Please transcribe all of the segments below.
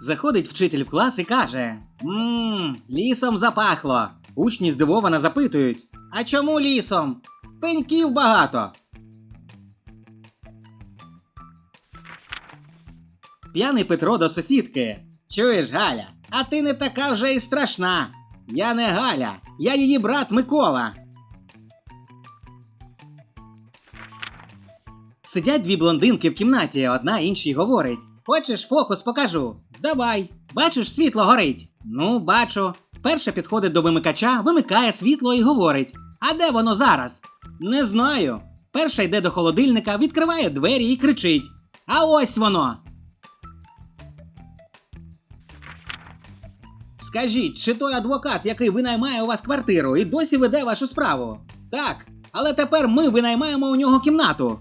Заходить вчитель в клас і каже: Мм, лісом запахло. Учні здивовано запитують: А чому лісом? Пеньків багато. П'яний Петро до сусідки. Чуєш, Галя, а ти не така вже і страшна. Я не Галя, я її брат Микола. Сидять дві блондинки в кімнаті, одна іншій говорить: Хочеш фокус покажу? Давай. Бачиш, світло горить? Ну, бачу. Перша підходить до вимикача, вимикає світло і говорить: А де воно зараз? Не знаю. Перша йде до холодильника, відкриває двері і кричить: А ось воно. Скажіть, чи той адвокат, який винаймає у вас квартиру, і досі веде вашу справу? Так, але тепер ми винаймаємо у нього кімнату.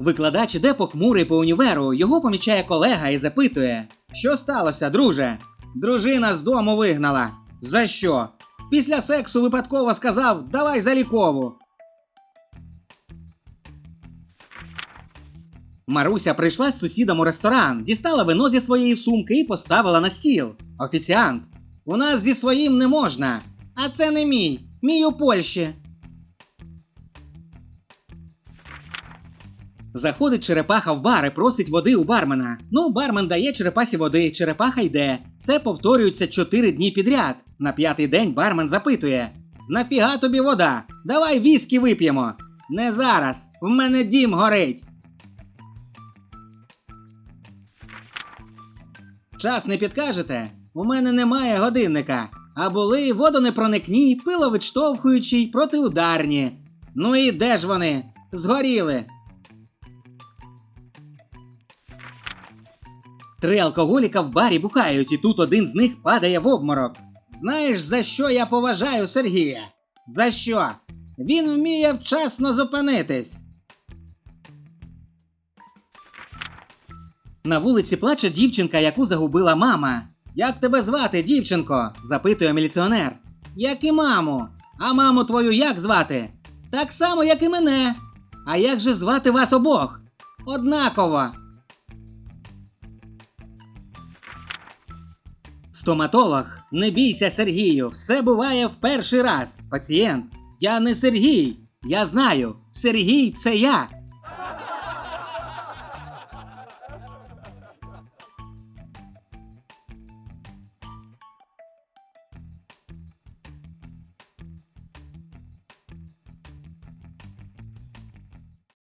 Викладач іде похмурий по універу, його помічає колега і запитує: Що сталося, друже? Дружина з дому вигнала. За що? Після сексу випадково сказав: Давай залікову. Маруся прийшла з сусідом у ресторан, дістала вино зі своєї сумки і поставила на стіл. Офіціант. У нас зі своїм не можна. А це не мій. Мій у Польщі. Заходить черепаха в бар і просить води у бармена. Ну, бармен дає черепасі води, черепаха йде. Це повторюється чотири дні підряд. На п'ятий день бармен запитує: Нафіга тобі вода? Давай віскі вип'ємо. Не зараз. В мене дім горить. Час не підкажете? У мене немає годинника. А були водонепроникні, пиловідштовхуючі, протиударні. Ну і де ж вони? Згоріли. Три алкоголіка в барі бухають, і тут один з них падає в обморок. Знаєш, за що я поважаю Сергія? За що? Він вміє вчасно зупинитись. На вулиці плаче дівчинка, яку загубила мама. Як тебе звати, дівчинко? запитує міліціонер. Як і маму. А маму твою як звати? Так само, як і мене. А як же звати вас обох? Однаково. Стоматолог, не бійся, Сергію, все буває в перший раз. Пацієнт, я не Сергій. Я знаю, Сергій це я.